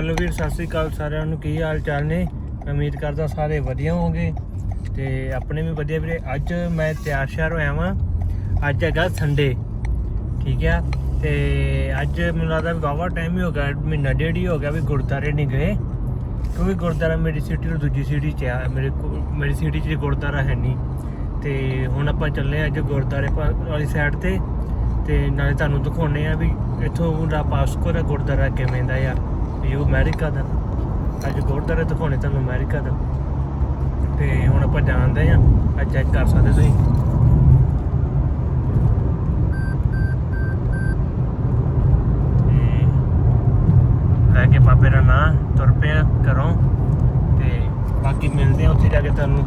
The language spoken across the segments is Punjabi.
ਹੈਲੋ ਵੀਰ, ਸਤਿ ਸ੍ਰੀ ਅਕਾਲ ਸਾਰਿਆਂ ਨੂੰ। ਕੀ ਹਾਲ ਚਾਲ ਨੇ? ਉਮੀਦ ਕਰਦਾ ਸਾਰੇ ਵਧੀਆ ਹੋਵੋਗੇ। ਤੇ ਆਪਣੇ ਵੀ ਵਧੀਆ ਵੀਰੇ। ਅੱਜ ਮੈਂ ਤਿਆਰ ਸ਼ਿਆਰ ਹੋਇਆ ਵਾਂ। ਅੱਜ ਹੈਗਾ ਸੰਡੇ ਠੀਕ ਆ? ਤੇ ਅੱਜ ਮੈਨੂੰ ਲੱਗਦਾ ਵੀ ਵਾਵਾ ਟਾਈਮ ਹੀ ਹੋ ਗਿਆ, ਮਹੀਨਾ ਡੇਢ ਹੀ ਹੋ ਗਿਆ ਵੀ ਗੁਰਦਾਰੇ ਨਹੀਂ ਗਏ। ਕਿਉਂਕਿ ਗੁਰਦਾਰਾ ਮੇਰੀ ਸਿਟੀ ਤੋਂ ਦੂਜੀ ਸਿਟੀ 'ਚ ਆ, ਮੇਰੇ ਕੋਲ- ਮੇਰੀ ਸਿਟੀ 'ਚ ਗੁਰਦਾਰਾ ਹੈ ਨਹੀਂ। ਤੇ ਹੁਣ ਆਪਾਂ ਚੱਲੇ ਆ ਅੱਜ ਗੁਰਦਾਰੇ ਵਾਲੀ ਸਾਈਡ ਤੇ। ਤੇ ਨਾਲੇ ਤੁਹਾਨੂੰ ਦਿਖਾਉਣੇ ਆ ਵੀ ਇੱਥੋਂ ਦਾ ਪਾਸਕੋ ਦਾ ਗੁਰਦਾਰਾ ਕਿਵੇਂ ਦਾ ਆ। ਵੀ ਉਹ ਅਮਰੀਕਾ ਦਾ। ਅੱਜ ਗੁਰਦਾਰਾ ਦਿਖਾਉਣੇ ਤੁਹਾਨੂੰ ਅਮਰੀਕਾ ਦਾ। ਤੇ ਹੁਣ ਆਪਾਂ ਜਾਣਦੇ ਆ ਅੱਜ ਚੈੱਕ ਕਰ ਸਕਦੇ ਤੁਸੀਂ। ਲੈ ਕੇ ਪਾਪੇ ਦਾ ਨਾਂ, ਤੁਰ ਪਿਆ ਘਰੋਂ। ਤੇ ਬਾਕੀ ਮਿਲਦੇ ਆ ਉੱਥੇ ਜਾ ਕੇ ਤੁਹਾਨੂੰ।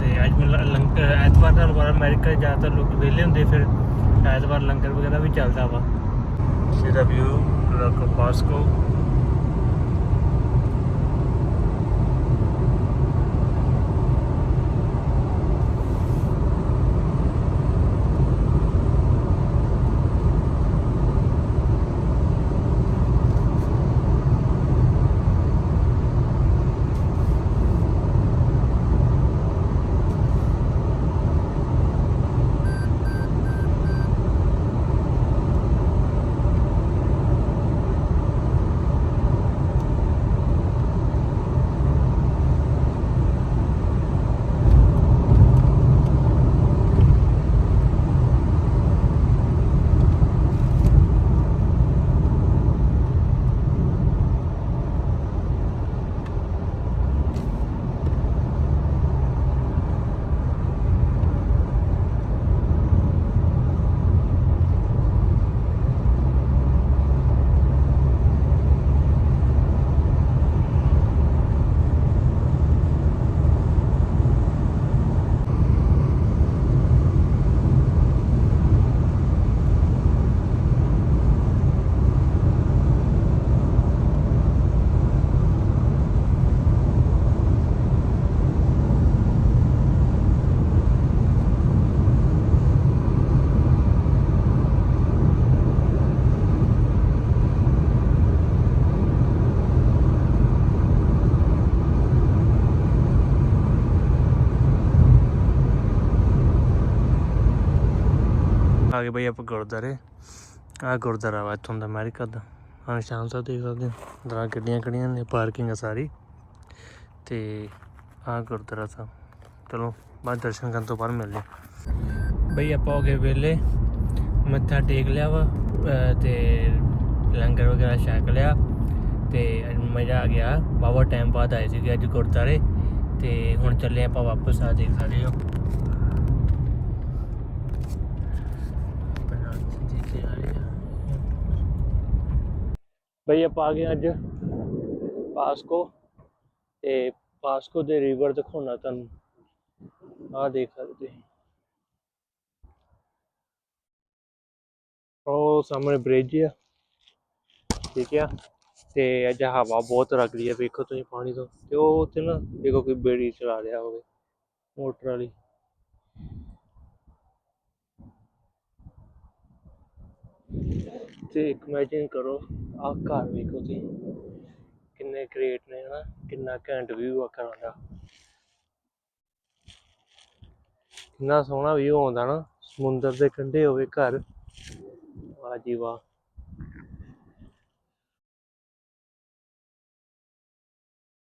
ਤੇ ਅੱਜ ਲੰਗ- ਐਤਵਾਰ ਤੁਹਾਨੂੰ ਪਤਾ ਅਮਰੀਕਾ ਜ਼ਿਆਦਾਤਰ ਲੋਕ ਵਿਹਲੇ ਹੁੰਦੇ, ਫਿਰ ਐਤਵਾਰ ਲੰਗਰ ਵਗੈਰਾ ਵੀ ਚੱਲਦਾ ਵਾ। ਇਹਦਾ ਵਿਊ ਲੋਕੋ ਪਾਸਕੋ ਆ ਗਏ ਬਈ ਆਪਾਂ ਗੁਰਦਾਰੇ ਆ ਗੁਰਦਾਰਾ ਵਾ ਇੱਥੋਂ ਦਾ ਅਮਰੀਕਾ ਦਾ। ਹਾਂ ਸ਼ਾਮ ਸਾਹਿਬ ਦੇਖ ਸਕਦੇ ਹੋ, ਦਰਾਂ ਗੱਡੀਆਂ ਖੜੀਆਂ ਨੇ, ਪਾਰਕਿੰਗ ਆ ਸਾਰੀ। ਤੇ ਆ ਗੁਰਦਾਰਾ ਸਾਹਿਬ, ਚਲੋ, ਬਾਅਦ ਦਰਸ਼ਨ ਕਰਨ ਤੋਂ ਬਾਅਦ ਮਿਲਦੇ ਹਾਂ। ਬਈ ਆਪਾਂ ਹੋ ਗਏ ਵੇਲੇ ਮੱਥਾ ਟੇਕ ਲਿਆ ਵਾ, ਅਹ ਤੇ ਲੰਗਰ ਵਗੈਰਾ ਛਕ ਲਿਆ, ਤੇ ਮਜ਼ਾ ਆ ਗਿਆ। ਬਾਬਾ ਟਾਈਮ ਬਾਅਦ ਆਏ ਸੀਗੇ ਅੱਜ ਗੁਰਦਾਰੇ ਤੇ ਹੁਣ ਚੱਲੇ ਆਪਾਂ ਵਾਪਸ ਆ ਦੇਖ ਸਕਦੇ ਹੋ। ਬਈ ਆਪਾਂ ਆ ਗਏ ਅੱਜ ਪਾਸਕੋ ਤੇ ਪਾਸਕੋ ਦੇ ਰਿਵਰ ਦਿਖਾਉਣਾ ਤੁਹਾਨੂੰ। ਆਹ ਦੇਖ ਸਕਦੇ ਉਹ ਸਾਹਮਣੇ ਬ੍ਰਿਜ ਆ। ਠੀਕ ਆ। ਤੇ ਅੱਜ ਹਵਾ ਬਹੁਤ ਲੱਗ ਰਹੀ ਹੈ ਵੇਖੋ ਤੁਸੀਂ ਪਾਣੀ ਤੋਂ। ਤੇ ਉਹ ਉੱਥੇ ਨਾ ਦੇਖੋ ਕੋਈ ਬੇੜੀ ਚਲਾ ਰਿਹਾ ਹੋਵੇ, ਮੋਟਰ ਵਾਲੀ। ਤੇ ਇਮੇਜਿਨ ਕਰੋ, ਆਹ ਘਰ ਵੇਖੋ ਤੁਸੀਂ। ਕਿੰਨੇ ਗ੍ਰੇਟ ਨੇ ਹਨਾ, ਕਿੰਨਾ ਘੈਂਟ ਵਿਊ ਆ ਘਰਾਂ ਦਾ। ਕਿੰਨਾ ਸੋਹਣਾ ਵਿਊ ਆਉਂਦਾ ਨਾ, ਸਮੁੰਦਰ ਦੇ ਕੰਢੇ ਹੋਵੇ ਘਰ। ਵਾਹ ਜੀ ਵਾਹ।